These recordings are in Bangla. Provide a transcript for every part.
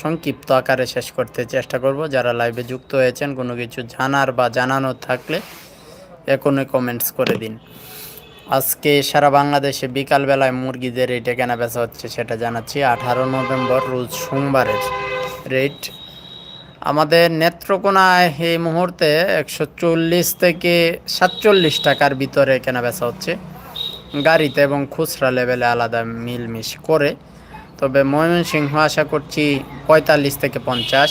সংক্ষিপ্ত আকারে শেষ করতে চেষ্টা করব। যারা লাইভে যুক্ত হয়েছেন, কোনো কিছু জানার বা জানানোর থাকলে এখনই কমেন্টস করে দিন। আজকে সারা বাংলাদেশে বিকালবেলায় মুরগিদের রেটে কেনা বেচা হচ্ছে, সেটা জানাচ্ছি। আঠারো নভেম্বর, রোজ সোমবারের রেট আমাদের নেত্রকোনায় এই মুহূর্তে একশো চল্লিশ থেকে সাতচল্লিশ টাকার ভিতরে কেনা বেচা হচ্ছে। গাড়িতে এবং খুচরা লেভেলে আলাদা মিলমিশ করে তবে ময়মনসিংহ আশা করছি পঁয়তাল্লিশ থেকে পঞ্চাশ।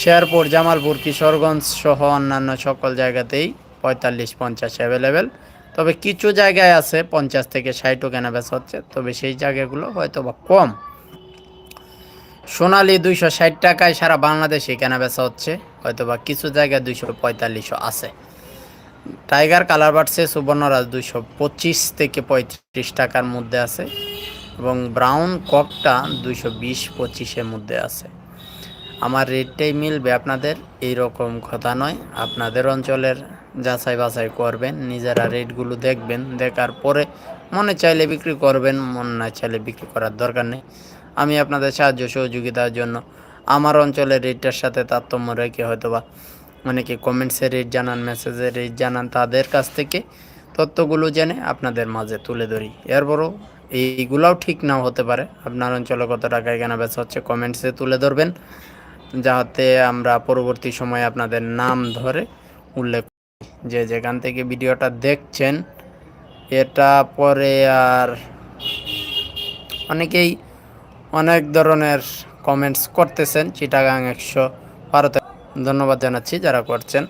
শেয়ারপুর, জামালপুর, কিশোরগঞ্জ সহ অন্যান্য সকল জায়গাতেই পঁয়তাল্লিশ, পঞ্চাশ অ্যাভেলেবেল তবে কিছু জায়গায় আছে পঞ্চাশ থেকে ষাটও কেনা বেচা হচ্ছে, তবে সেই জায়গাগুলো হয়তো বা কম। সোনালি দুইশো ষাট টাকায় সারা বাংলাদেশে কেনা বেচা হচ্ছে হয়তো বা কিছু জায়গায় দুইশো পঁয়তাল্লিশও আছে। টাইগার, কালার বাড়ছে সুবর্ণরাজ দুইশো পঁচিশ থেকে পঁয়ত্রিশ টাকার মধ্যে আছে। এবং ব্রাউন ককটা দুইশো বিশ পঁচিশের মধ্যে আছে। আমার রেটটাই মিলবে আপনাদের এই রকম কথা নয়। আপনাদের অঞ্চলের যাচাই বাছাই করবেন, নিজেরা রেটগুলো দেখবেন, দেখার পরে মনে চাইলে বিক্রি করবেন, মন না চাইলে বিক্রি করার দরকার নেই। আমি আপনাদের সাহায্য সহযোগিতার জন্য আমার অঞ্চলের রেটটার সাথে তারতম্য রেখে হয়তোবা অনেকে কমেন্টসে রেট জানান, মেসেজে রেট জানান, তাদের কাছ থেকে তথ্যগুলো জেনে আপনাদের মাঝে তুলে ধরি। এরপরও এইগুলাও ঠিক নাও হতে পারে। আপনার অঞ্চলে কত টাকায় কেনা বেচা হচ্ছে কমেন্টসে তুলে ধরবেন, যাতে আমরা পরবর্তী সময়ে আপনাদের নাম ধরে উল্লেখ। যে যেখান থেকে ভিডিওটা দেখছেন, এটা পরে আর অনেকেই অনেক ধরনের কমেন্টস করতেছেন, চিটাগাং একশো ভারতে ধন্যবাদ জানাচ্ছি যারা করছেন।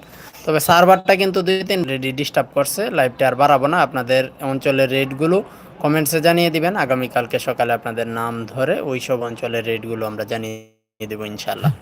তবে সার্ভারটা কিন্তু দুই তিন রেডি ডিস্টার্ব করছে লাইভটা আর বাড়াবো না। আপনাদের অঞ্চলের রেটগুলো কমেন্টসে জানিয়ে দিবেন। আগামীকালকে সকালে আপনাদের নাম ধরে ওইসব অঞ্চলের রেটগুলো আমরা জানিয়ে দেবো ইনশাল্লাহ